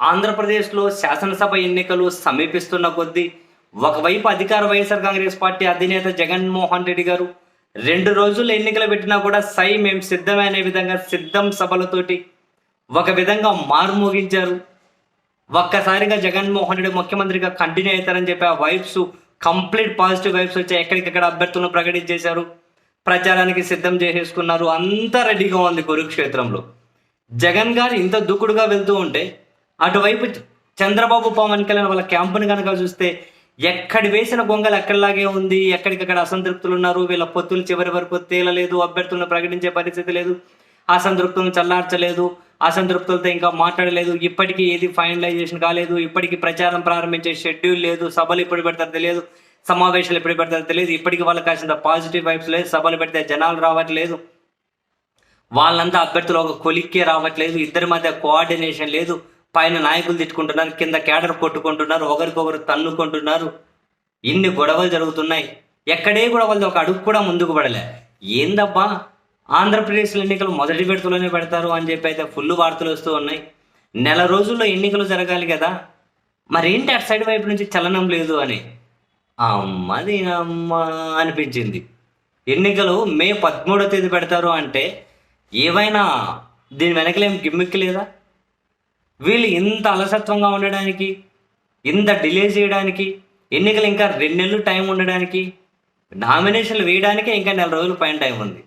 ఆంధ్రప్రదేశ్లో శాసనసభ ఎన్నికలు సమీపిస్తున్న కొద్దీ ఒకవైపు అధికార వైఎస్ఆర్ కాంగ్రెస్ పార్టీ అధినేత జగన్మోహన్ రెడ్డి గారు రెండు రోజులు ఎన్నికలు పెట్టినా కూడా సై మేము సిద్ధమైన విధంగా సిద్ధం సభలతోటి ఒక విధంగా మారుమోగించారు ఒక్కసారిగా జగన్మోహన్ రెడ్డి ముఖ్యమంత్రిగా కంటిన్యూ అవుతారని చెప్పి ఆ వైబ్స్ కంప్లీట్ పాజిటివ్ వైబ్స్ వచ్చి ఎక్కడికెక్కడ అభ్యర్థులను ప్రకటించేశారు. ప్రచారానికి సిద్ధం చేసేసుకున్నారు. అంతా రెడీగా ఉంది కురుక్షేత్రంలో. జగన్ గారు ఇంత దూకుడుగా వెళ్తూ ఉంటే అటువైపు చంద్రబాబు పవన్ కళ్యాణ్ వాళ్ళ క్యాంపుని కనుక చూస్తే ఎక్కడి వేసిన గొంగలు ఎక్కడిలాగే ఉంది ఎక్కడికక్కడ అసంతృప్తులు ఉన్నారు వీళ్ళ పొత్తులు చివరి వరకు తేలలేదు అభ్యర్థులను ప్రకటించే పరిస్థితి లేదు అసంతృప్తులను చల్లార్చలేదు అసంతృప్తులతో ఇంకా మాట్లాడలేదు ఇప్పటికీ ఏది ఫైనలైజేషన్ కాలేదు ఇప్పటికీ ప్రచారం ప్రారంభించే షెడ్యూల్ లేదు సభలు ఎప్పుడు పెడతారు తెలియదు సమావేశాలు ఎప్పుడు పెడతారో తెలియదు ఇప్పటికీ వాళ్ళకి కాసిన పాజిటివ్ వైబ్స్ లేదు సభలు పెడితే జనాలు రావట్లేదు వాళ్ళంతా అభ్యర్థులు ఒక కొలిక్కే రావట్లేదు ఇద్దరి మధ్య కోఆర్డినేషన్ లేదు పైన నాయకులు తిట్టుకుంటున్నారు కింద కేడర్ కొట్టుకుంటున్నారు ఒకరికొకరు తన్నుకుంటున్నారు. ఇన్ని గొడవలు జరుగుతున్నాయి. ఎక్కడే గొడవలు ఒక అడుగు కూడా ముందుకు పడలే. ఏందబ్బా? ఆంధ్రప్రదేశ్లో ఎన్నికలు మొదటి విడతలోనే పెడతారు అని చెప్పి అయితే ఫుల్ వార్తలు వస్తూ ఉన్నాయి. నెల రోజుల్లో ఎన్నికలు జరగాలి కదా. మరేంటి అటు సైడ్ వైపు నుంచి చలనం లేదు అని. అమ్మది అమ్మ అనిపించింది. ఎన్నికలు మే పదమూడో తేదీ పెడతారు అంటే ఏవైనా దీని వెనకలేం గిమ్మిక్ లేదా? వీళ్ళు ఇంత అలసత్వంగా ఉండడానికి ఇంత డిలే చేయడానికి ఎన్నికలు ఇంకా రెండు నెలలు టైం ఉండడానికి నామినేషన్లు వేయడానికే ఇంకా నెల రోజులు పైన టైం ఉంది.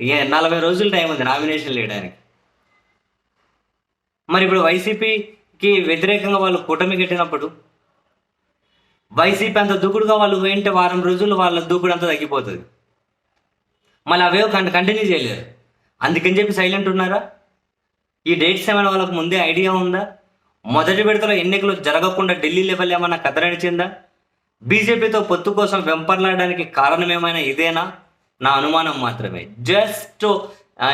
ఏ నలభై రోజులు టైం ఉంది నామినేషన్లు వేయడానికి. మరి ఇప్పుడు వైసీపీకి వ్యతిరేకంగా వాళ్ళు కూటమి కట్టినప్పుడు వైసీపీ అంత దూకుడుగా వాళ్ళు వేయంటే వారం రోజులు వాళ్ళ దూకుడు అంతా తగ్గిపోతుంది. మళ్ళీ అవే కంటిన్యూ చేయలేరు. అందుకని చెప్పి సైలెంట్ ఉన్నారా? ఈ డేట్స్ ఏమైనా వాళ్ళకు ముందే ఐడియా ఉందా? మొదటి విడతలో ఎన్నికలు జరగకుండా ఢిల్లీ లెవెల్ ఏమైనా కదరనిచిందా బీజేపీతో పొత్తు కోసం వెంపర్లాడడానికి కారణం ఏమైనా ఇదేనా? నా అనుమానం మాత్రమే. జస్ట్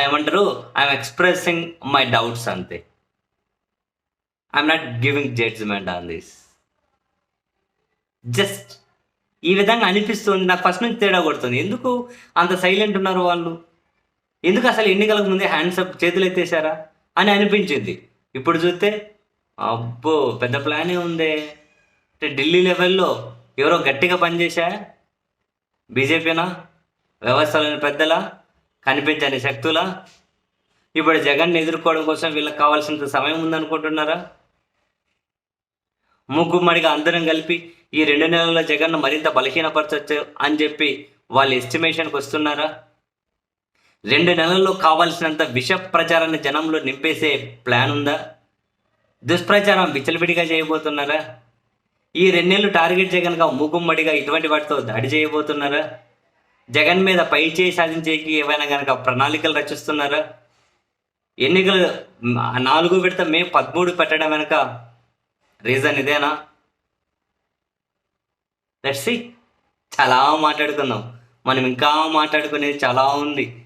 ఏమంటారు ఐఎమ్ ఎక్స్ప్రెసింగ్ మై డౌట్స్ అంతే. I'm not giving judgement on this just ఈ విధంగా అనిపిస్తుంది. నాకు ఫస్ట్ నుంచి తేడా కొడుతుంది. ఎందుకు అంత సైలెంట్ ఉన్నారు వాళ్ళు? ఎందుకు అసలు ఎన్నికలకు ముందే హ్యాండ్స్ అప్ చేతులు ఎత్తేసారా అని అనిపించింది. ఇప్పుడు చూస్తే అబ్బో పెద్ద ప్లానే ఉందే. అంటే ఢిల్లీ లెవెల్లో ఎవరో గట్టిగా పనిచేశా బీజేపీనా? వ్యవస్థలోని పెద్దలా? కనిపించని శక్తులా? ఇప్పుడు జగన్ ఎదుర్కోవడం కోసం వీళ్ళకి కావాల్సినంత సమయం ఉందనుకుంటున్నారా? ముగ్గుమ్మడిగా అందరం కలిపి ఈ రెండు నెలల్లో జగన్ను మరింత బలహీనపరచవచ్చు అని చెప్పి వాళ్ళ ఎస్టిమేషన్కి వస్తున్నారా? రెండు నెలల్లో కావాల్సినంత విష ప్రచారాన్ని జనంలో నింపేసే ప్లాన్ ఉందా? దుష్ప్రచారం విచలవిడిగా చేయబోతున్నారా? ఈ రెండేళ్ళు టార్గెట్ జగన్గా మూకుమ్మడిగా ఇటువంటి వాటితో దాడి చేయబోతున్నారా? జగన్ మీద పై చేయి సాధించేకి ఏమైనా కనుక ప్రణాళికలు రచిస్తున్నారా? ఎన్నికలు నాలుగు విడత మే పదమూడు పెట్టడం వెనక రీజన్ ఇదేనా? లెట్స్ చాలా మాట్లాడుకుందాం. మనం ఇంకా మాట్లాడుకునేది చాలా ఉంది.